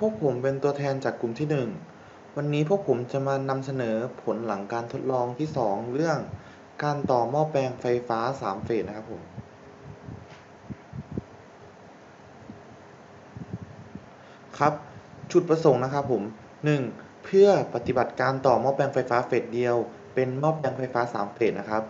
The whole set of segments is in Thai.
พวกผมเป็นตัวแทนจากกลุ่มที่หนึ่งวันนี้พวกผมจะมานำเสนอผลหลังการทดลองที่สองเรื่องการต่อหม้อแปลงไฟฟ้าสามเฟสนะครับผม ครับ จุดประสงค์นะครับผม 1. เพื่อปฏิบัติการต่อหม้อแปลงไฟฟ้าเฟสเดียว เป็นหม้อแปลงไฟฟ้า 3 เฟสนะครับ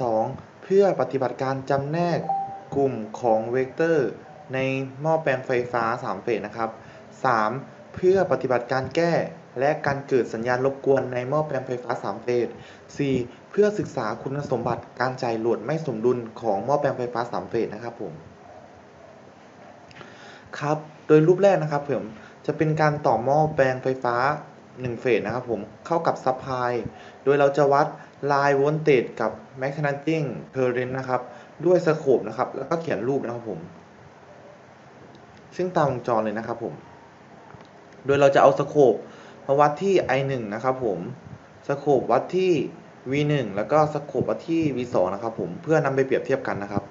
2. เพื่อปฏิบัติการจำแนกกลุ่มของเวกเตอร์ในหม้อแปลงไฟฟ้า 3 เฟสนะครับ 3. เพื่อปฏิบัติการแก้ และการเกิดสัญญาณรบกวนในหม้อแปลงไฟฟ้า 3 เฟส 4. เพื่อศึกษาคุณสมบัติการจ่ายโหลดไม่สมดุลของหม้อแปลงไฟฟ้า 3 เฟสนะครับผม ครับ โดยรูปแรกนะครับผมจะเป็นการต่อหม้อแปลงไฟฟ้า 1 เฟสนะครับผมเข้ากับซัพพลายโดยเราจะวัด Line Voltage กับ Magnetic Current นะครับ ด้วยสโคปนะครับ แล้วก็เขียนรูปนะครับผม ซึ่งตามวงจรเลยนะครับผม โดยเราจะเอาสโคปมาวัดที่ I1 นะครับผมสโคปวัดที่ V1 แล้วก็สโคปวัดที่ V2 นะครับผมเพื่อนำไปเปรียบเทียบกันนะครับ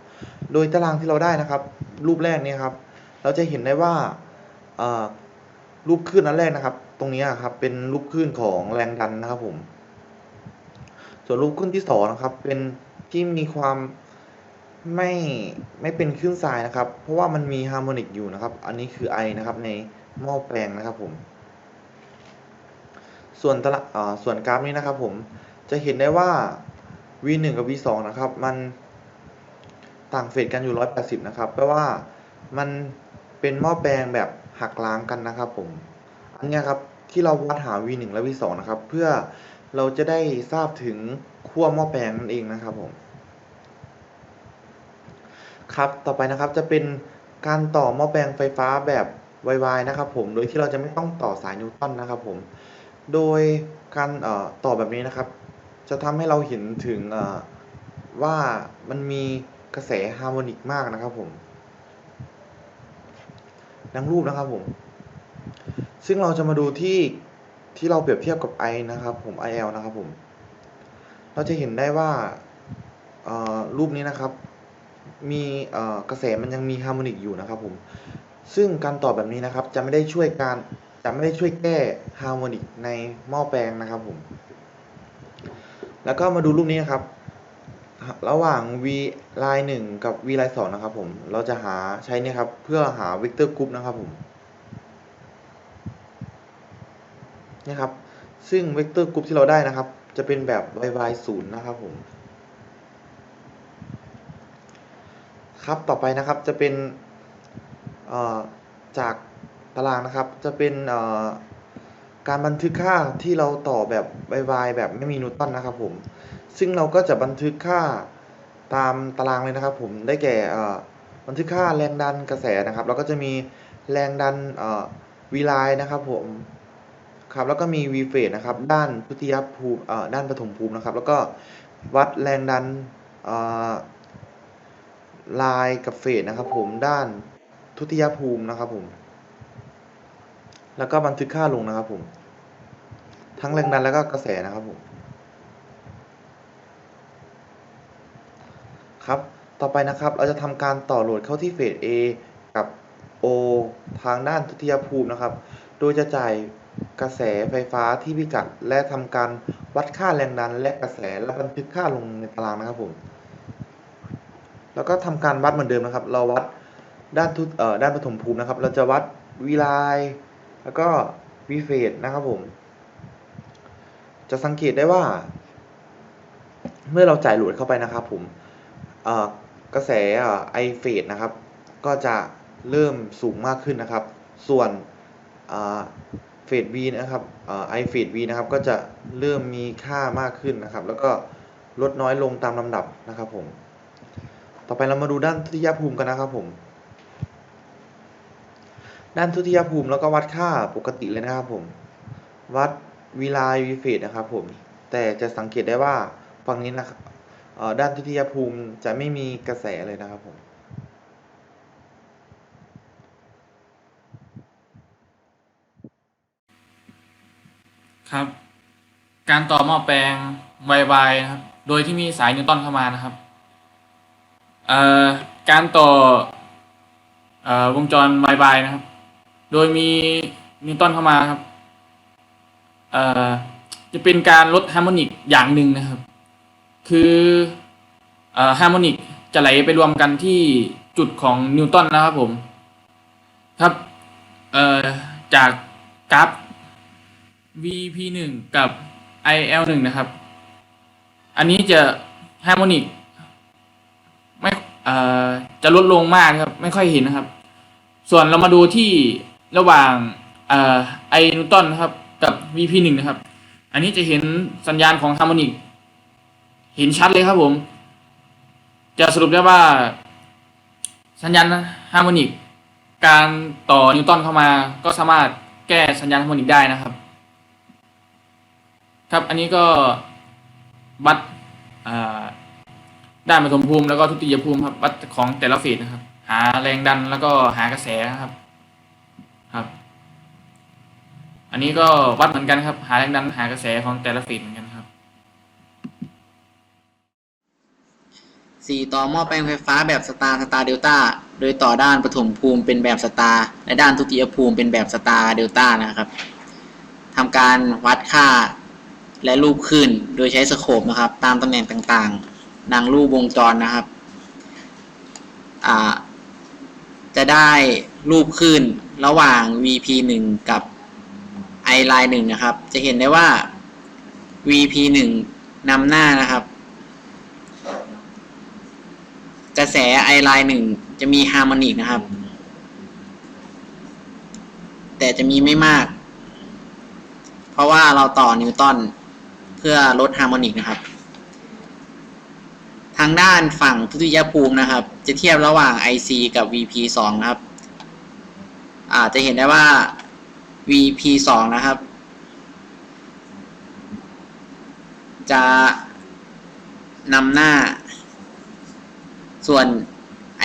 โดยตารางที่เราได้นะครับ รูปแรกนี้ครับ เราจะเห็นได้ว่ารูปคลื่นอันแรกนะครับ ตรงนี้ครับเป็นรูปคลื่นของแรงดันนะครับผม ส่วนรูปคลื่นที่สองนะครับเป็นที่มีความ ไม่ไม่เป็นคลื่นทรายนะครับ เพราะว่ามันมีฮาร์โมนิกอยู่นะครับ อันนี้คือ I นะครับในหม้อแปลงนะครับผมส่วนตละส่วนกราฟนี้นะครับผมจะเห็นได้ว่า V1 กับ V2 นะครับ มันต่างเฟสกันอยู่ 180 นะครับแปลว่ามันเป็นหม้อแปลงแบบหักล้างกันนะครับผมอันนี้ครับที่เราวัดหา V1 และ V2 นะครับ เพื่อเราจะได้ทราบถึงขั้วหม้อแปลงนั่นเองนะครับผม ครับ ต่อไปนะครับจะเป็นการต่อหม้อแปลงไฟฟ้าแบบไวๆนะครับผม โดยที่เราจะไม่ต้องต่อสายนิวตันนะครับผม โดยการต่อแบบนี้นะครับ จะทำให้เราเห็นถึงว่ามันมีกระแสฮาร์โมนิกมากนะครับผมดังรูปนะครับผม ซึ่งเราจะมาดูที่ที่เราเปรียบเทียบกับ I นะครับผม IL นะครับผม เราจะเห็นได้ว่ารูปนี้นะครับ มีกระแสมันยังมีฮาร์โมนิกอยู่นะครับผมซึ่งการต่อแบบนี้นะครับจะไม่ได้ช่วยการจะไม่ได้ช่วยแก้ฮาร์โมนิกในหม้อแปลงนะครับผมแล้วก็มาดูรูปนี้นะครับ ระหว่าง v line 1กับ v line 2นะครับผมเราจะหาใช้เนี่ยครับเพื่อหา vector group นะครับผมเนี่ยครับซึ่ง vector group ที่เราได้นะครับ จะเป็นแบบ y y 0นะครับผม ครับต่อไปนะครับจะเป็นจากตารางนะครับจะเป็นการบันทึกค่าที่เราต่อแบบ y y แบบไม่มีนิวตันนะครับผมซึ่งเราก็จะบันทึกค่าตามตารางเลยนะครับผมได้แก่บันทึกค่าแรงดันกระแสนะครับแล้วก็จะมีแรงดันเอ่อ v line นะครับผมครับแล้วก็มี v phase นะครับด้านทุติยภูมิด้านปฐมภูมินะครับ แล้วก็วัดแรงดันอ ลายกับเฟสนะครับ ผมด้านทุติยภูมินะครับผม แล้วก็บันทึกค่าลงนะครับผม ทั้งแรงดันแล้วก็กระแสนะครับผม ครับ ต่อไปนะครับ เราจะทำการต่อโหลดเข้าที่เฟส A กับ O ทางด้านทุติยภูมินะครับ โดยจะจ่ายกระแสไฟฟ้าที่พิกัด และทำการวัดค่าแรงดันและกระแสและบันทึกค่าลงในตารางนะครับผม แล้วก็ทำการวัดเหมือนเดิมนะครับ เราวัดด้านทุเอ่อด้านปฐมภูมินะครับ เราจะวัดวีไลแล้วก็วีเฟสนะครับผม จะสังเกตได้ว่า เมื่อเราจ่ายหลดเข้าไปนะครับผมเอ่อกระแสไอเฟสนะครับ ก็จะเริ่มสูงมากขึ้นนะครับ ส่วนเฟส V นะครับไอเฟส V นะครับ ก็จะเริ่มมีค่ามากขึ้นนะครับ แล้วก็ลดน้อยลงตามลำดับนะครับผม ต่อไปเรามาดูด้านทุติยภูมิกันนะครับผม ด้านทุติยภูมิแล้วก็วัดค่าปกติเลยนะครับผม วัดวีไลน์วีเฟสนะครับผม แต่จะสังเกตได้ว่าฝั่งนี้นะครับด้านทุติยภูมิจะไม่มีกระแสเลยนะครับผมครับ การต่อหม้อแปลงไวๆนะครับ โดยที่มีสายนิวตันเข้ามานะครับ เอ่อการต่อเอ่อวงจรไวๆนะครับ โดยมีนิวตันเข้ามาครับเอ่อจะเป็นการลดฮาร์โมนิกอย่างหนึ่งนะครับ คือเอ่อฮาร์โมนิกจะไหลไปรวมกันที่จุดของนิวตันนะครับผมครับเอ่อจากกราฟ VP หนึ่งกับ IL หนึ่งนะครับ อันนี้จะฮาร์โมนิก จะลดลงมากครับ ไม่ค่อยเห็นนะครับ ส่วนเรามาดูที่ระหว่างอไอนิวตันนะครับ กับ VP หนึ่งนะครับ อันนี้จะเห็นสัญญาณของฮาร์โมนิกเห็นชัดเลยครับผม จะสรุปได้ว่า สัญญาณฮาร์โมนิกการต่อนิวตันเข้ามาก็สามารถแก้สัญญาณฮาร์โมนิกได้นะครับ ครับอันนี้ก็วัดอ่า ด้านปฐมภูมิแล้วก็ทุติยภูมิครับวัดของแต่ละเฟสนะครับ หาแรงดันแล้วก็หากระแสครับครับ อันนี้ก็วัดเหมือนกันครับ หาแรงดันหากระแสของแต่ละเฟสเหมือนกันครับสี่ต่อหม้อแปลงไฟฟ้าแบบสตาร์สตาร์เดลต้าโดยต่อด้านปฐมภูมิเป็นแบบสตาร์และด้านทุติยภูมิเป็นแบบสตาร์เดลต้านะครับทำการวัดค่าและรูปขึ้นโดยใช้สโคปนะครับ ตามตำแหน่งต่างๆ ดังรูปวงจรนะครับจะได้รูปขึ้นระหว่าง VP 1กับ I line 1นะครับ จะเห็นได้ว่า VP 1นำหน้านะครับ กระแสไอไลน์หนึ่งจะมีฮาร์โมนิกนะครับ แต่จะมีไม่มาก เพราะว่าเราต่อนิวตันเพื่อลดฮาร์โมนิกนะครับางด้านฝั่งทุติยภูมินะครับ จะเทียบระหว่าง IC กับ VP 2 นะครับอาจจะเห็นได้ว่า VP 2 นะครับ จะนำหน้า ส่วน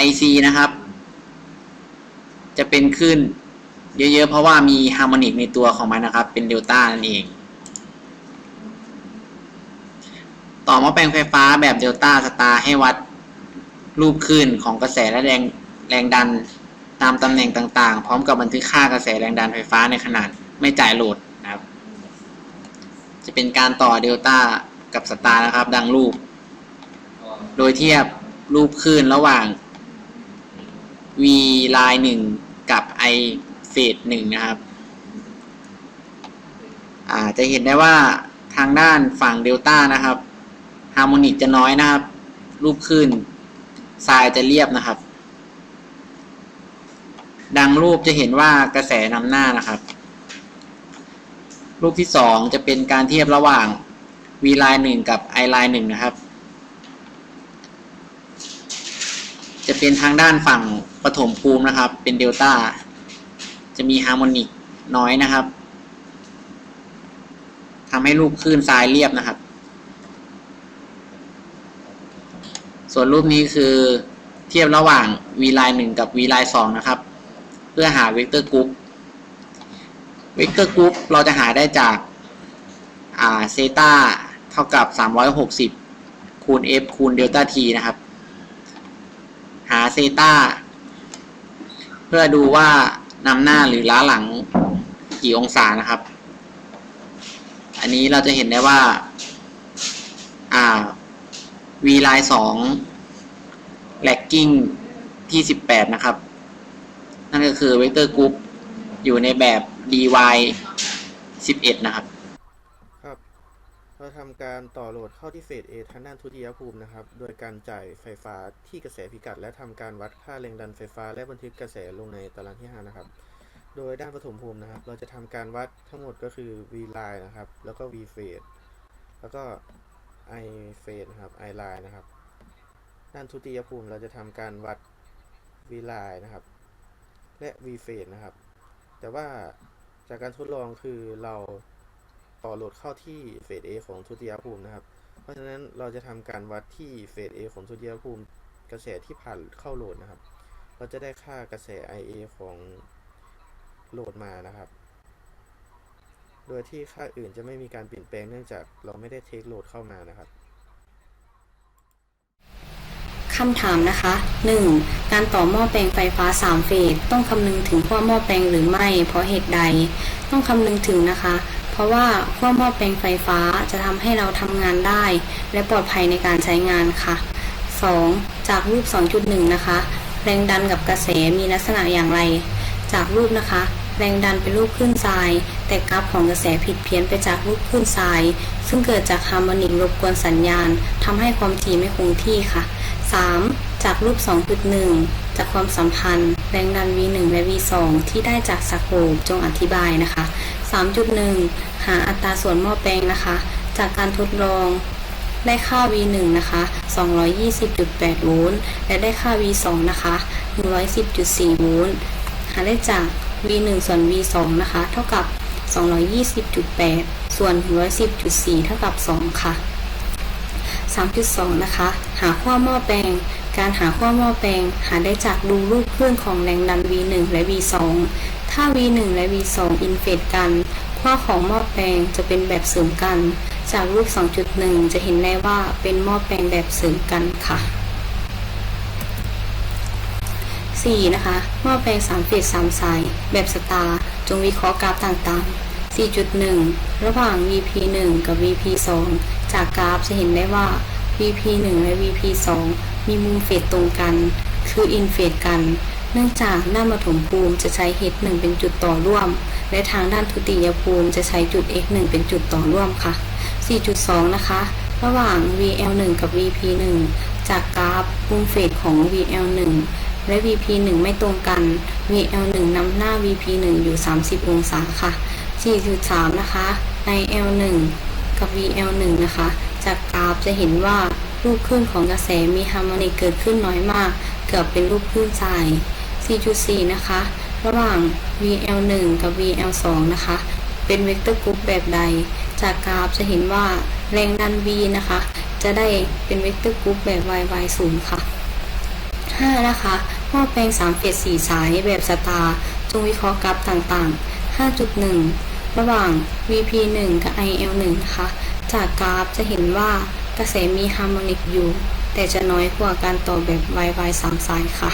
IC นะครับ จะเป็นขึ้นเยอะๆ เพราะว่ามีฮาร์โมนิกในตัวของมันนะครับ เป็นเดลต้านั่นเอง ต่อหมาแปลงไฟฟ้าแบบเดลต้าสตาร์ให้วัดรูปคลื่นของกระแสและแรงแรงดันตามตำแหน่งต่าง ๆ พร้อมกับบันทึกค่ากระแสแรงดันไฟฟ้าในขนาดไม่จ่ายโหลดนะครับ จะเป็นการต่อเดลต้ากับสตาร์นะครับ ดังรูป โดยเทียบรูปคลื่นระหว่าง v ลน์หนึ่งกับ i เฟสหนึ่งนะครับจะเห็นได้ว่าทางด้านฝั่งเดลต้านะครับาร์โมนิกจะน้อยนะครับ รูปคลื่นทรายจะเรียบนะครับ ดังรูปจะเห็นว่ากระแสนำหน้านะครับ รูปที่สองจะเป็นการเทียบระหว่าง v ไลน์หนึ่งกับ i ไลน์หนึ่งนะครับ จะเป็นทางด้านฝั่งปฐมภูมินะครับ เป็นเดลต้าจะมีฮาร์โมนิกน้อยนะครับทำให้รูปคลื่นทรายเรียบนะครับ ส่วนรูปนี้คือเทียบระหว่าง v ไลน์หนึ่งกับ v ไลน์สองนะครับ เพื่อหาเวกเตอร์กรุ๊ปเวกเตอร์กรุ๊ปเราจะหาได้จากอ่าเซตาเท่ากับ 360 คูณ f คูณเดลต้า t นะครับ หาเซตาเพื่อดูว่านำหน้าหรือล้าหลังกี่องศานะครับ อันนี้เราจะเห็นได้ว่า อ่า v ไลน์สอง lagging ที่ 18 นะครับ นั่นก็คือเวกเตอร์กรุ๊ปอยู่ในแบบ dy 11 นะครับ ครับ เราทำการต่อโหลดเข้าที่เฟส A ทางด้านทุติยภูมินะครับ โดยการจ่ายไฟฟ้าที่กระแสพิกัด และทำการวัดค่าแรงดันไฟฟ้า และบันทึกกระแสลงในตารางที่ 5 นะครับ โดยด้านปฐมภูมินะครับ เราจะทำการวัดทั้งหมดก็คือ V line นะครับ แล้วก็ V phase แล้วก็ I phase นะครับ I line นะครับ ด้านทุติยภูมิเราจะทำการวัด V line นะครับ และ V phase นะครับ แต่ว่าจากการทดลองคือเราต่อโหลดเข้าที่เฟส A ของทุติยภูมินะครับ เพราะฉะนั้นเราจะทำการวัดที่เฟส A ของทุติยภูมิกระแสที่ผ่านเข้าโหลดนะครับ เราจะได้ค่ากระแส IA ของโหลดมานะครับ โดยที่ค่าอื่นจะไม่มีการเปลี่ยนแปลงเนื่องจากเราไม่ได้เทคโหลดเข้ามานะครับคำถามนะคะ 1. การต่อหม้อแปลงไฟฟ้า 3 เฟสต้องคำนึงถึงขั้วหม้อแปลงหรือไม่ เพราะเหตุใด ต้องคำนึงถึงนะคะ เพราะว่าขั้วหม้อแปลงไฟฟ้าจะทำให้เราทำงานได้ และปลอดภัยในการใช้งานค่ะ 2. จากรูป 2.1 นะคะ แรงดันกับกระแสมีลักษณะอย่างไร จากรูปนะคะ แรงดันเป็นรูปคลื่นทราย แต่กราฟของกระแสผิดเพี้ยนไปจากรูปคลื่นทราย ซึ่งเกิดจากฮาร์โมนิกรบกวนสัญญาณทำให้ความถี่ไม่คงที่ค่ะ 3. จากรูป 2.1 จากความสัมพันธ์ แรงดัน V1 และ V2 ที่ได้จากสโคปจงอธิบายนะคะ 3.1 หาอัตราส่วนหม้อแปลงนะคะ จากการทดลองได้ค่า V1 นะคะ 220.8 โวลต์ และได้ค่า V2 นะคะ 110.4 โวลต์ หาได้จาก V1 ส่วน V2 นะคะ เท่ากับ 220.8 ส่วน 110.4 เท่ากับ 2 ค่ะ 3.2 นะคะ หาขั้วหม้อแปลง การหาขั้วหม้อแปลง หาได้จากดูรูปคลื่นของแรงดัน V1 และ V2 ถ้า V1 และ V2 อินเฟสกันขั้วของหม้อแปลงจะเป็นแบบเสริมกัน จากรูป 2.1 จะเห็นได้ว่าเป็นหม้อแปลงแบบเสริมกันค่ะ 4. นะคะหม้อแปลง3เฟส3สาย แบบสตาร์จงวิเคราะห์กราฟต่างๆ 4.1 ระหว่าง VP1 กับ VP2 จากกราฟจะเห็นได้ว่า VP1 และ VP2 มีมุมเฟสตรงกัน คืออินเฟสกัน เนื่องจากด้านปฐมภูมิจะใช้ H1 เป็นจุดต่อร่วม และทางด้านทุติยภูมิจะใช้จุด X1 เป็นจุดต่อร่วมค่ะ 4.2 นะคะ ระหว่าง VL1 กับ VP1 จากกราฟมุมเฟสของ VL1 และ VP1 ไม่ตรงกัน VL1 นำหน้า VP1 อยู่ 30 องศาค่ะ 4.3 นะคะ IL1 กับ VL1 นะคะ จากกราฟจะเห็นว่ารูปคลื่นของกระแสมีฮาร์โมนิกเกิดขึ้นน้อยมาก เกือบเป็นรูปคลื่นทราย 4.4 นะคะ ระหว่าง VL1 กับ VL2 นะคะ เป็นเวกเตอร์กรุ๊ปแบบใด จากกราฟจะเห็นว่าแรงดัน V นะคะ จะได้เป็นเวกเตอร์กรุ๊ปแบบ YY0 ค่ะ 5 นะคะหม้อแปลง3เฟส4สายแบบสตาร์จงวิเคราะห์กราฟต่างๆ 5.1 ระหว่าง VP1 กับ IL1 นะคะจากกราฟจะเห็นว่ากระแสมีฮาร์โมนิกอยู่ แต่จะน้อยกว่าการต่อแบบ YY 3สายค่ะ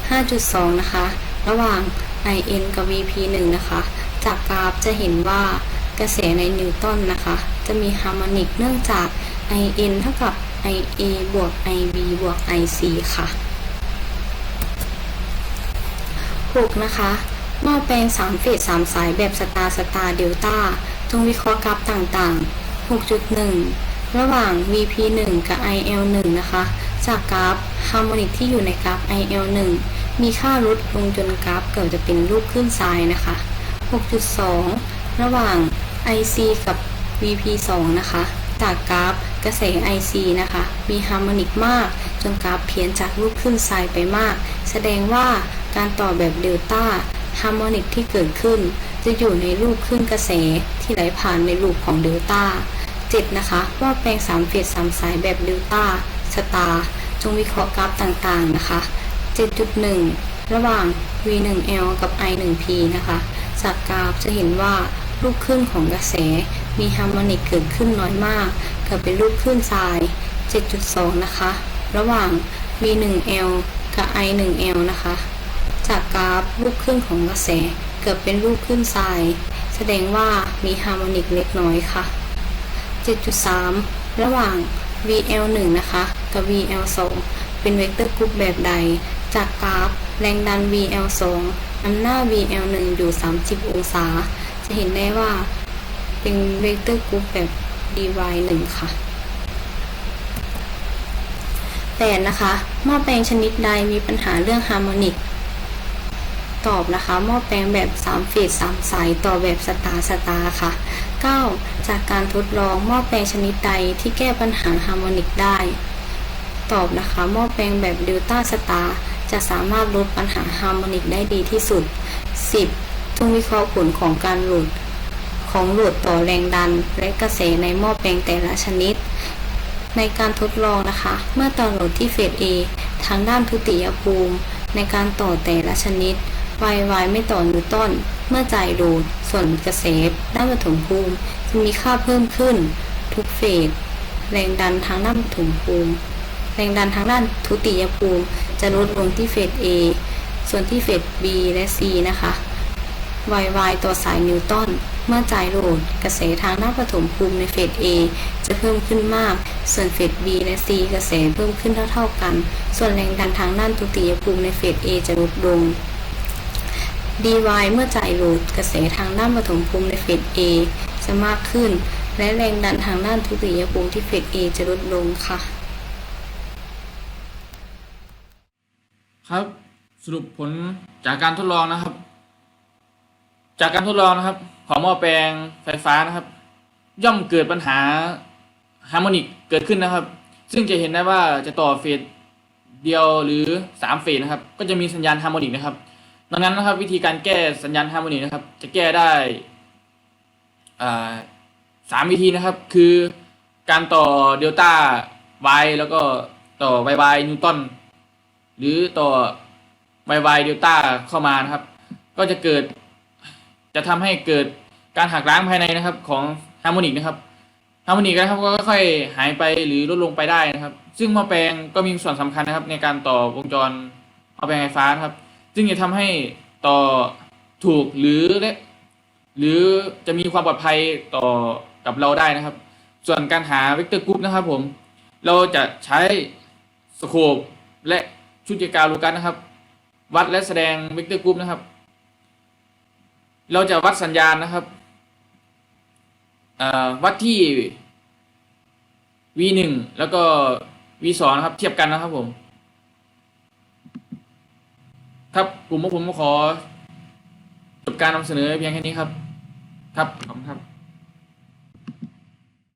5.2 นะคะ ระหว่าง IN กับ VP1 นะคะ จากกราฟจะเห็นว่ากระแสในนิวตันนะคะ จะมีฮาร์โมนิกเนื่องจาก IN เท่ากับ IA บวก IB บวก IC ค่ะ 6 นะคะ หม้อแปลง 3 เฟส 3 สายแบบสตาร์สตาร์เดลต้าจงวิเคราะห์กราฟต่างๆ 6.1 ระหว่าง VP1 กับ IL1 นะคะ จากกราฟฮาร์โมนิกที่อยู่ในกราฟ IL1 มีค่าลดลงจนกราฟเกิดจะเป็นรูปขึ้นทรายนะคะ 6.2 ระหว่าง IC กับ VP2 นะคะ จากกราฟ กระแส IC นะคะ มีฮาร์โมนิกมาก จนกราฟเพี้ยนจากรูปขึ้นทรายไปมาก แสดงว่าการต่อแบบเดลต้าฮาร์โมนิกที่เกิดขึ้น จะอยู่ในรูปขึ้นกระแสที่ไหลผ่านในรูปของเดลต้า7นะคะ ว่าแปลง3เฟส3สายแบบเดลต้าสตาร์จงวิเคราะห์กราฟต่างๆนะคะ 7.1 ระหว่าง V1L กับ I1P นะคะ จากกราฟจะเห็นว่าลูกขึ้นของกระแสมีฮาร์โมนิกเกิดขึ้นน้อยมาก เกิดเป็นรูปขึ้นทราย 7.2 นะคะ ระหว่าง V1L กับ I1L นะคะ จากกราฟลูกขึ้นของกระแสเกิดเป็นรูปขึ้นทราย แสดงว่ามีฮาร์โมนิกเล็กน้อยค่ะ 7.3 ระหว่าง VL1 นะคะ กับ VL2 เป็นเวกเตอร์กรุ๊ปแบบใด จากกราฟแรงดัน VL2 นำหน้า VL1 อยู่ 30 องศา จะเห็นได้ว่าเป็นเวกเตอร์กรุ๊ปแบบ dy1 ค่ะแต่นะคะหม้อแปลงชนิดใดมีปัญหาเรื่องฮาร์โมนิก ตอบนะคะหม้อแปลงแบบ 3 เฟส 3 สายต่อแบบสตาร์สตาร์ค่ะ 9. จากการทดลองหม้อแปลงชนิดใดที่แก้ปัญหาฮาร์โมนิกได้ ตอบนะคะหม้อแปลงแบบเดลต้าสตาร์จะสามารถลดปัญหาฮาร์โมนิกได้ดีที่สุด 10. จงวิเคราะห์ผลของการโหลด ของโหลดต่อแรงดัน และกระแสในหม้อแปลงแต่ละชนิด ในการทดลองนะคะ เมื่อต่อโหลดที่เฟส A ทางด้านทุติยภูมิ ในการต่อแต่ละชนิด y y ไม่ต่อนิวตันเมื่อจ่ายโหลดส่วนกระแสด้านปฐมภูมิจะมีค่าเพิ่มขึ้น ทุกเฟสแรงดันทางด้านปฐมภูมิ แรงดันทางด้านทุติยภูมิ จะลดลงที่เฟส A ส่วนที่เฟส B และ C นะคะ YY ต่อสายนิวตัน เมื่อจ่ายโหลด กระแสทางด้านปฐมภูมิในเฟส A จะเพิ่มขึ้นมาก ส่วนเฟส B และ C กระแสเพิ่มขึ้นเท่า ๆกัน ส่วนแรงดันทางด้านทุติยภูมิในเฟส A จะลดลง DY เมื่อจ่ายโหลด กระแสทางด้านปฐมภูมิในเฟส A จะมากขึ้น และแรงดันทางด้านทุติยภูมิที่เฟส A จะลดลงค่ะ ครับสรุปผลจากการทดลองนะครับ จากการทดลองนะครับ ของหม้อแปลงไฟฟ้านะครับ ย่อมเกิดปัญหาฮาร์โมนิกเกิดขึ้นนะครับ ซึ่งจะเห็นได้ว่าจะต่อเฟสเดียวหรือสามเฟสนะครับ ก็จะมีสัญญาณฮาร์โมนิกนะครับ ดังนั้นนะครับ วิธีการแก้สัญญาณฮาร์โมนิกนะครับ จะแก้ได้สามวิธีนะครับ คือการต่อเดลต้า y แล้วก็ต่อ y y นิวตันหรือต่อ y y เดลต้าเข้ามานะครับ ก็จะเกิด จะทำให้เกิดการหักล้างภายในนะครับของฮาร์โมนิกนะครับฮาร์โมนิกนะครับก็ค่อยๆหายไปหรือลดลงไปได้นะครับ ซึ่งหม้อแปลงก็มีส่วนสำคัญนะครับ ในการต่อวงจรหม้อแปลงไฟฟ้าครับ ซึ่งจะทำให้ต่อถูกหรือและหรือจะมีความปลอดภัยต่อกับเราได้นะครับ ส่วนการหาเวกเตอร์กรุ๊ปนะครับผม เราจะใช้สโคปและชุดยการูกันนะครับ วัดและแสดงเวกเตอร์กรุ๊ปนะครับ เราจะวัดสัญญาณนะครับวัดที่ v 1 แล้วก็ v 2 นะครับ เทียบกันนะครับผม ครับกลุ่มพวกผมขอจบการนำเสนอเพียงแค่นี้ครับ ครับขอบคุณครับ